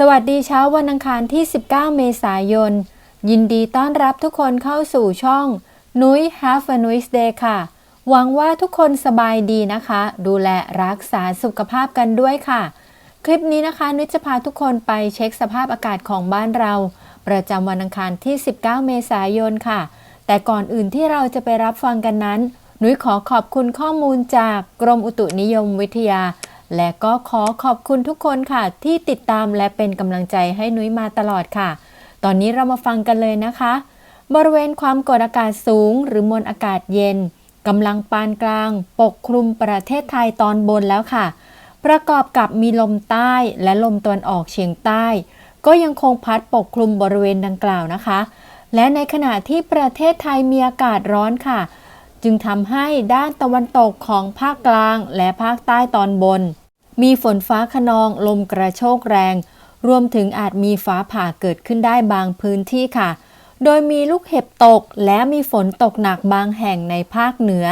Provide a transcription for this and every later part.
สวัสดีเช้าวันอังคารที่ 19 เมษายน ยินดีต้อนรับทุกคนเข้าสู่ช่อง นุ้ย Have a Nice Day ค่ะ หวังว่าทุกคนสบายดีนะคะ ดูแลรักษาสุขภาพกันด้วยค่ะ คลิปนี้นะคะ นุ้ยจะพาทุกคนไปเช็คสภาพอากาศของบ้านเรา ประจำวันอังคารที่ 19 เมษายนค่ะ แต่ก่อนอื่นที่เราจะไปรับฟังกันนั้น นุ้ยขอขอบคุณข้อมูลจากกรมอุตุนิยมวิทยา และก็ขอขอบคุณทุกคนค่ะ ที่ติดตามและเป็นกำลังใจให้นุ้ยมาตลอดค่ะ ตอนนี้เรามาฟังกันเลยนะคะ บริเวณความกดอากาศสูง หรือมวลอากาศเย็นกำลังปานกลาง ปกคลุมประเทศไทยตอนบนแล้วค่ะ ประกอบกับมีลมใต้และลมตะวันออกเฉียงใต้ ก็ยังคงพัดปกคลุมบริเวณดังกล่าวนะคะ และในขณะที่ประเทศไทยมีอากาศร้อนค่ะ จึงทำให้ด้านตะวันตกของภาคกลางและภาคใต้ตอนบน มีฝนฟ้าขนองลมกระโชกแรง รวมถึงอาจมีฟ้าผ่าเกิดขึ้นได้บางพื้นที่ค่ะ โดยมีลูกเห็บตกและมีฝนตกหนักบางแห่งในภาคเหนือ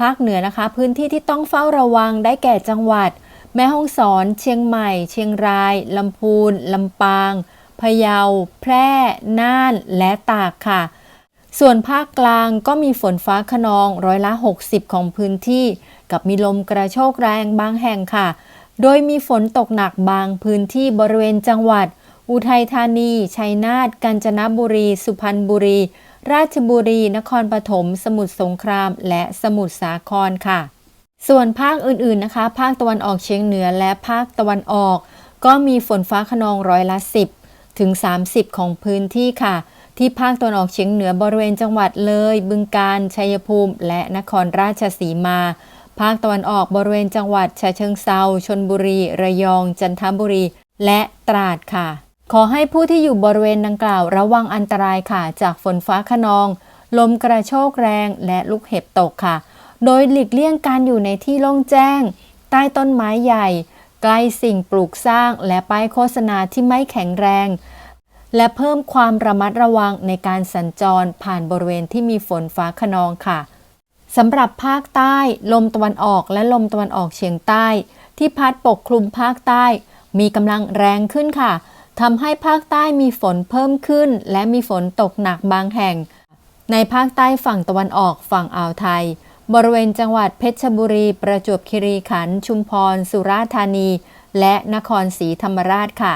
ภาคเหนือนะคะ พื้นที่ที่ต้องเฝ้าระวังได้แก่จังหวัด แม่ฮ่องสอน เชียงใหม่ เชียงรายลำพูนลำปางพะเยา แพร่ น่าน และตากค่ะ ส่วนภาคกลางก็มีฝนฟ้าขนองร้อยละ 60 ของพื้นที่ กับมีลมกระโชกแรงบางแห่งค่ะ โดยมีฝนตกหนักบางพื้นที่บริเวณจังหวัด อุทัยธานี ชัยนาท กาญจนบุรี สุพรรณบุรี ราชบุรี นครปฐม สมุทรสงคราม และสมุทรสาครค่ะ ส่วนภาคอื่นๆนะคะ ภาคตะวันออกเฉียงเหนือและภาคตะวันออก ก็มีฝนฟ้าขนองร้อยละ 10 ถึง 30 ของพื้นที่ค่ะ ที่ภาคตะวันออกเฉียงเหนือบริเวณจังหวัดเลย บึงกาฬชัยภูมิ และนครราชสีมา ภาคตะวันออกบริเวณจังหวัดฉะเชิงเซาชนบุรี ระยอง จันทบุรี และตราดค่ะ ขอให้ผู้ที่อยู่บริเวณดังกล่าวระวังอันตรายค่ะ จากฝนฟ้าขนอง ลมกระโชกแรงและลูกเห็บตกค่ะ โดยหลีกเลี่ยงการอยู่ในที่โล่งแจ้ง ใต้ต้นไม้ใหญ่ ใกล้สิ่งปลูกสร้างและป้ายโฆษณาที่ไม่แข็งแรง และเพิ่มความระมัดระวังในการสัญจรผ่านบริเวณที่มีฝนฟ้าขนองค่ะสำหรับภาคใต้ ลมตะวันออกและลมตะวันออกเฉียงใต้ ที่พัดปกคลุมภาคใต้ มีกำลังแรงขึ้นค่ะทำให้ภาคใต้มีฝนเพิ่มขึ้น และมีฝนตกหนักบางแห่ง ในภาคใต้ฝั่งตะวันออกฝั่งอ่าวไทย บริเวณจังหวัดเพชรบุรี ประจวบคีรีขันธ์ชุมพร สุราษฎร์ธานี และนครศรีธรรมราชค่ะ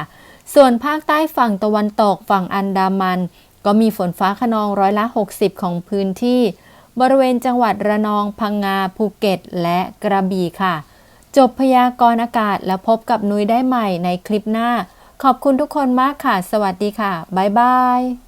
ส่วนภาคใต้ฝั่งตะวันตกฝั่งอันดามัน ก็มีฝนฟ้าขนองร้อยละ 60 ของพื้นที่ บริเวณจังหวัดระนองพังงาภูเก็ต และกระบี่ค่ะ จบพยากรณ์อากาศแล้วพบกับนุ้ยได้ใหม่ในคลิปหน้า ขอบคุณทุกคนมากค่ะ สวัสดีค่ะ บ๊ายบาย